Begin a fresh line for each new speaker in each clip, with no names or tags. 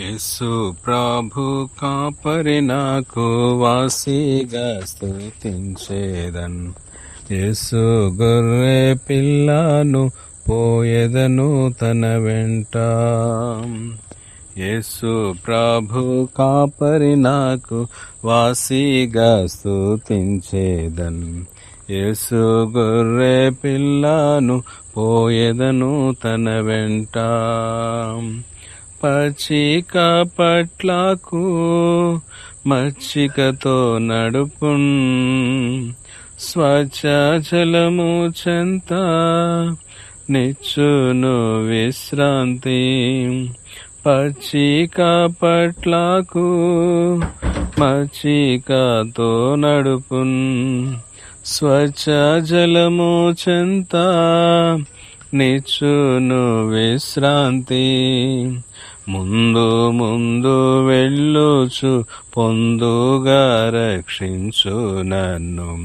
యేసు ప్రభు కాపరి నాకు వాసిగా స్థుతించేదన్ యేసు గొర్రె పిల్లను పోయేదను తన వెంట. యేసు ప్రభు కాపరి నాకు వాసిగా స్థుతించేదన్ యేసు గొర్రె పిల్లను పోయేదను తన వెంట. పచ్చిక పట్లకు మచ్చికతో నడుపున్ స్వచ్ఛ జలము చెంత నిచ్చును విశ్రాంతి పచ్చిక పట్లకు మచ్చికతో నడుపున్ స్వచ్ఛ జలము చెంత నిచ్చును విశ్రాంతి ముందు ముందు వెళ్ళుచు పొందుగా రక్షించు నన్ను.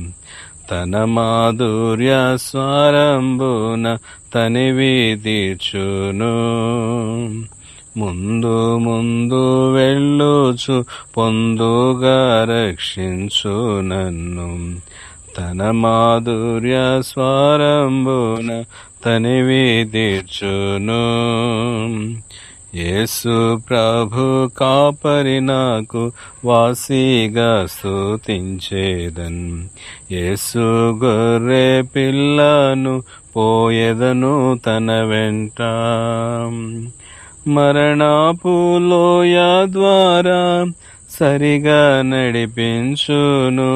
తన మాధుర్య స్వరంబున తనివి తీర్చును ముందు ముందు వెళ్ళుచు పొందుగా రక్షించు నన్ను. తన మాధుర్య స్వరంబున తనివి తీర్చును యేసు ప్రభు కాపరి నాకు వాసిగా స్థుతించేదన్ యేసు గొర్రె పిల్లను పోయేదను తన వెంట. మరణపులోయ ద్వారా సరిగా నడిపించును.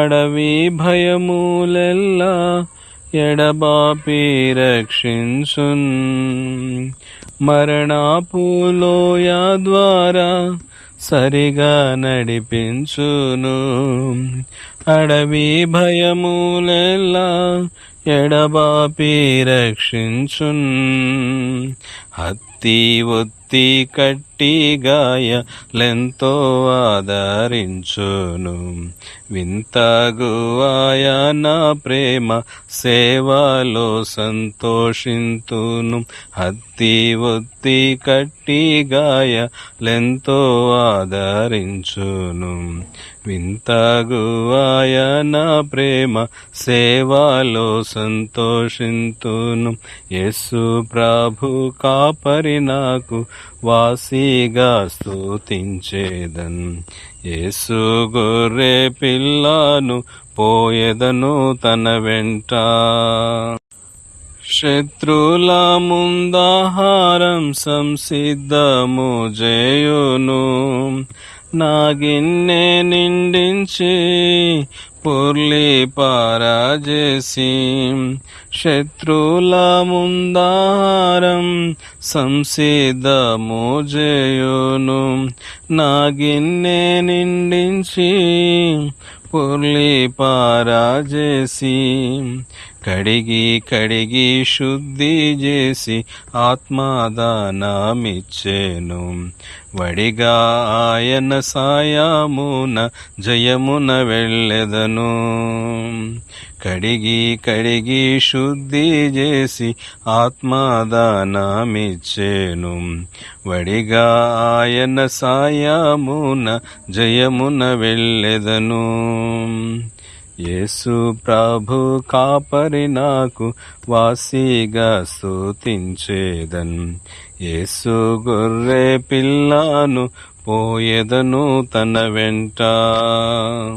అడవి భయములెల్లా ఎడబాపి రక్షించున్. మరణాపులోయ ద్వారా సరిగా నడిపించును. అడవి భయములెల్లా ఎడబాపి రక్షించున్. హత్తి ఒత్తి కట్టి గాయలెంతో ఆదరించును. వింతగువాయ నా ప్రేమ సేవలో సంతోషింతును. హత్తి ఒత్తి కట్టి గాయలెంతో ఆదరించును. వింతగువాయ నా ప్రేమ సేవలో సంతోషింతును. యేసు ప్రభు కాపరి నాకు వాసిగా స్తుతించేదన్. యేసు గొర్రె పిల్లను పోయేదను తన వెంట. శత్రుల ముందాహారం సంసిద్ధము జయును. నాగిన్నె నిండించి పుర్లి పారాజేసి శత్రుల ముందారం సంసిద్ధము జయును. నిండించి పుర్లి పారాజేసి కడిగి కడిగి శుద్ధి చేసి ఆత్మాదానమిచ్చేను. వడిగా ఆయన సాయామున జయమున వెళ్ళెదను. కడిగి కడిగి శుద్ధి చేసి ఆత్మాదానమిచ్చేను. వడిగా ఆయన సాయామున జయమున వెళ్ళెదను. యేసు ప్రభు కాపరి నాకు వాసిగా స్తుతించేదన్. యేసు గొర్రె పిల్లాను పోయెదను తన వెంట.